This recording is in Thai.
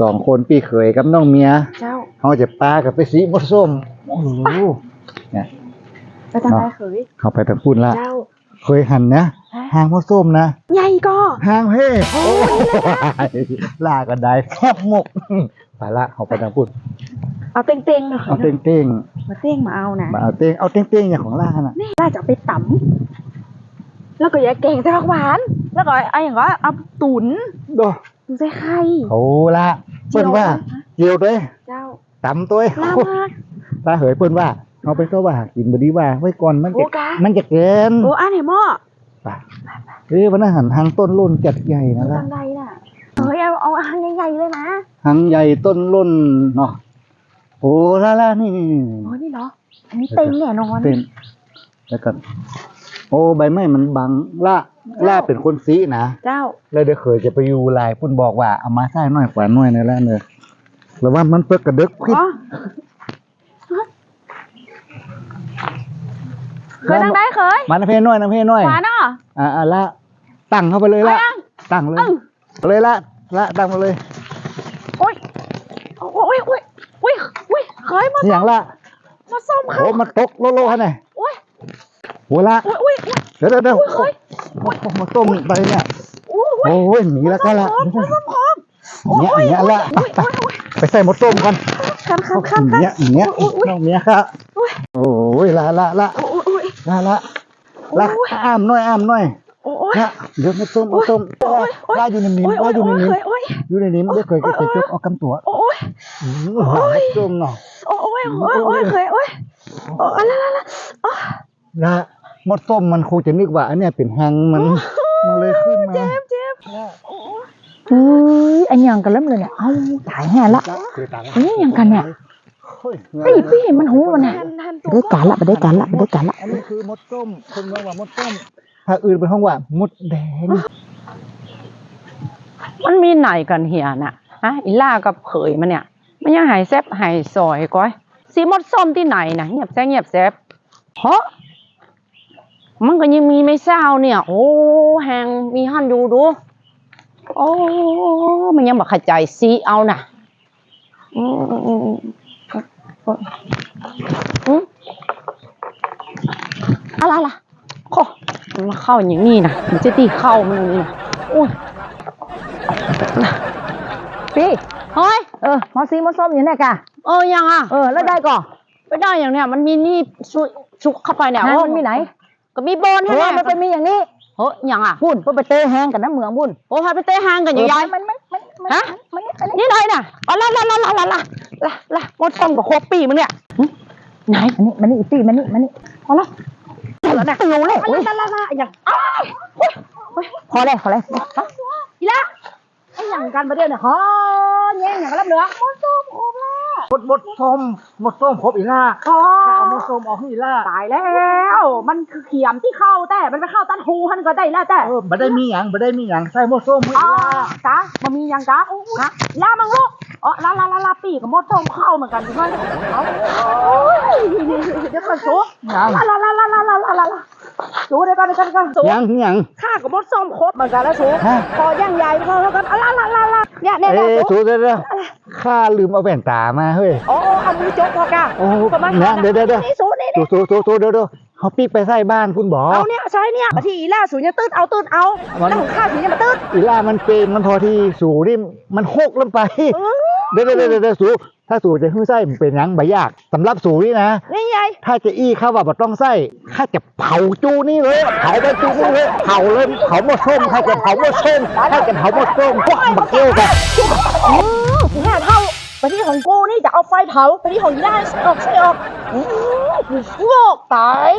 สองคนพี่เขยกับน้องเมียเจ้าเขาจะปากับไปสีมดส้มโอ้โหเนี่ยไปทางไหนเคยเขาไปทางพูนละเจ้าเคยหันนะฮะหางมดส้มนะใหญ่ก็หางเพ่โอ้ยลากันได้แทบหมกไปละเขาไปทางพูนเอาเต้งๆหน่อยเอาเต้งเต้งมาเต้งมาเอานะๆมาเอาเต้งเอาเต้งเต้งๆอย่างของล่าน่ะนี่น่าจะเอาไปตำแล้วก็อย่าแกงใส่ผักหวาน แล้วก็ไอ้อย่างว่าเอาตุ๋นโด ตุ๋นใส่ไข่เขาละเปิ้นว่าเกี่ยวด้วยเจ้าตำตัวลามากตาเหยเปิ้นว่าเอาไปก็ว่ากินบดีว่า ไว้ก่อนมันโอ้จะกะมันจะเกินโอ้อันไหนหม้อไปเอ้ยวันนั้นหันทางต้นรุ่นจัดใหญ่นะล่ะทางใดน่ะเฮ้ยเอาเอาอันใหญ่ๆเลยนะทางใหญ่ต้นรุ่นเนาะโอ้ล่ะล่ะนี่นี่นี่โอ้นี่เหรออันนี้เต็งแน่นอน เป็นแล้วกัน โอ้ใบไม้มันบังล่าล่าเป็นคนสีนะเจ้าแล้วเดี๋ยวเคยจะไปอยู่ลายพุ่นบอกว่าเอามาใส่น้อยกว่าน้อยในแล้วเนอะแล้วว่ามันเปิกกระดึกพิษอ๋อเคยทางใดเคยมาน้ำเพน้อยน้ำเพน้อยขวาเนาะอ่าอ่าละตั้งเข้าไปเลยละเอายังตั้งเลยเอ้าเลยละละตั้งมาเลยโอ้ยโอ้ยโอ้ยโอ้ยโอ้ยเคยมานี่อย่างละมาส้มเขาโอ้มันตกโลโลฮะเนี่ยโอ้ยโหัวละโอ้ยโอ้ยโอ้ยเดี๋ยวเดี๋ยวเดี๋ยวโอ้ยเฮ้ยโอ้โหมาต้มไปเนี่ยโอ้ยโอ้ยหนีละกันละมาส้มพร้อมเนี่ยเนี่ยละไปไปไปใส่หมดต้มกันคันคันคันเนี่ยเนี่ยโอ้ยโอ้ยน้องเมียครับโอ้ยละละละโอ้ยโอ้ยละละละโอ้ยอ้ามหน้อยอ้ามหน้อยโอ้ยละเดี๋ยวมาต้มมาต้มโอ้ยโอ้ยลาอยู่ในนิ้มโอ้ยลาอยู่ในนิ้มโอ้ยอยู่ในนิ้มเดี๋ยวเคยก็จะจกเอากำตัวโอ้ยอืมหามาต้มเนาะโอ้ยโอ้ยโอ้ยเคยโอ้ยโอ้ยละละละละ มดต้มมันคงจะนึกว่าอันเนี้ยเป็นหังมันมันเลยขึ้นมาเจ็บเจ็บอุ้ยอันยังกันเริ่มเลยเนี่ยเอาตายแห่ละเอ๊ะยังกันเนี่ยปีปีมันหูมันน่ะทันทันไปได้การละไปได้การละไปได้การละอันนี้คือมดต้มคนเมืองว่ามดต้มถ้าอื่นเป็นห้องว่ามดแดง มันมีไหนกันเฮียน่ะฮะอีล่ากับเขยมันเนี่ย มันยังหายแซบหายซอยก้อยสีมดส้มที่ไหนนะเงียบแซบเงียบแซบเพราะ มันก็ยังมีไม่เศร้าเนี่ย โอ้แหงมีหันอยู่ดู โอ้มันยังบอกขจายซีเอาน่ะอืมอืมอืมอืมอืมอะไรล่ะโอ้มันมาเข้าอย่างนี้นะมันจะตีเข้ามันอย่างนี้นะโอ้ยพี่เฮ้ยเออมอซีมอส้มอยู่เนี่ยกะเออยังอะเออแล้วได้ก่อไม่ได้อย่างเนี้ยมันมีนี่ชุชุกเข้าไปเนี่ยหางโอ้มันมีไหน ก็มีโบนเอใช่ไหมอมันเป็นมีอย่างนี้เฮ้ยยังอะพุ่นเพื่อไปเตะแห้งกันน้ำเมืองพุ่นโอ้พาไปเตะหางกันใหญ่มันมันมันมันๆฮะมันมันนี่ไหนน่ะอ๋อละละละละละละละละมดต้มกับโคปีมึงเนี่ยหึไหนมันนี่มันนี่อีตี้มันนี่มันนี่พอละพอละนะรู้เลยละละละอย่างอ้าวพอเลยพอเลยอีละไอ้อย่างกันประเดี๋ยวเนี่ยฮอแย่งอย่างกันรับเหลือ หมดต้มดส้มหมดส้มครบอีล่าอ๋อเอามดส้มออกให้อีล่าตายแล้ว มันคือเขียมที่เข้าแต่ มันไปเข้าตันหูหันก็ได้แล้วแต่เออบ่ได้มีหยังบ่ได้มีหยังใส่หมดส้มให้อ๋อีอล่าจ้ามันมีอย่างจ้าฮะลามังลูกอ๋อลาลาลาลาปีกับมดส้มเข้าเหมือนกันใช่ไหมเอาโอ้ยเดี๋ยวก่อนสูหยังลาลาลาลาลาลาลาลาลาสูเดี๋ยวก่อนเดี๋ยวก่อนเดี๋ยวก่อนสูหยังหยังข้ากับมดส้มครบเหมือนกันแล้วสูฮะพอย่างใหญ่พอแล้วกันลาลาลาลา เนี่ยเนี่ยเอ้เนี่ยยสูสูเดี๋ยวเดี๋ยวข้าลืมเอาแว่นตามาเฮ้ยโอ้เอามือจกพอกะโอ้ประมาณนะเดี๋ยวเดี๋ยวเดี๋ยวนี่สูนี่สูสูสูสูเดี๋ยวเดี๋ยวเขาปีกไปใส่บ้านคุณบอเอาเนี่ยใช้เนี่ยมาที่อีล่าสูเนี่ยตื้นเอาตื้นเอามันแล้วของข้าสีเนี่ยมาตื้นอีล่ามันเป็นมันพอที่สูนี่มันหกลงไป เดี๋ยวเดี๋ยวเดี๋ยวเดี๋ยวสูถ้าสูจะขึ้นไส้มันเป็นหยังใบยากสำหรับสูนี่นะ นี่ไงถ้าจะอี้ข้าวว่าบ่ต้องไส้ข้าจะเผาจูนี่เลยเผาไปจูนี่เลยเผาเลยเผาหมดส้มข้าจะเผาหมดส้มข้าจะเผาหมดส้มพวกบักเกี้ยวกันถึงห้าเท่าไปที่ของกูนี่จะเอาไฟเผาไปที่ของอีล่าใส่ออกใส่ออกอื้อโงกตาย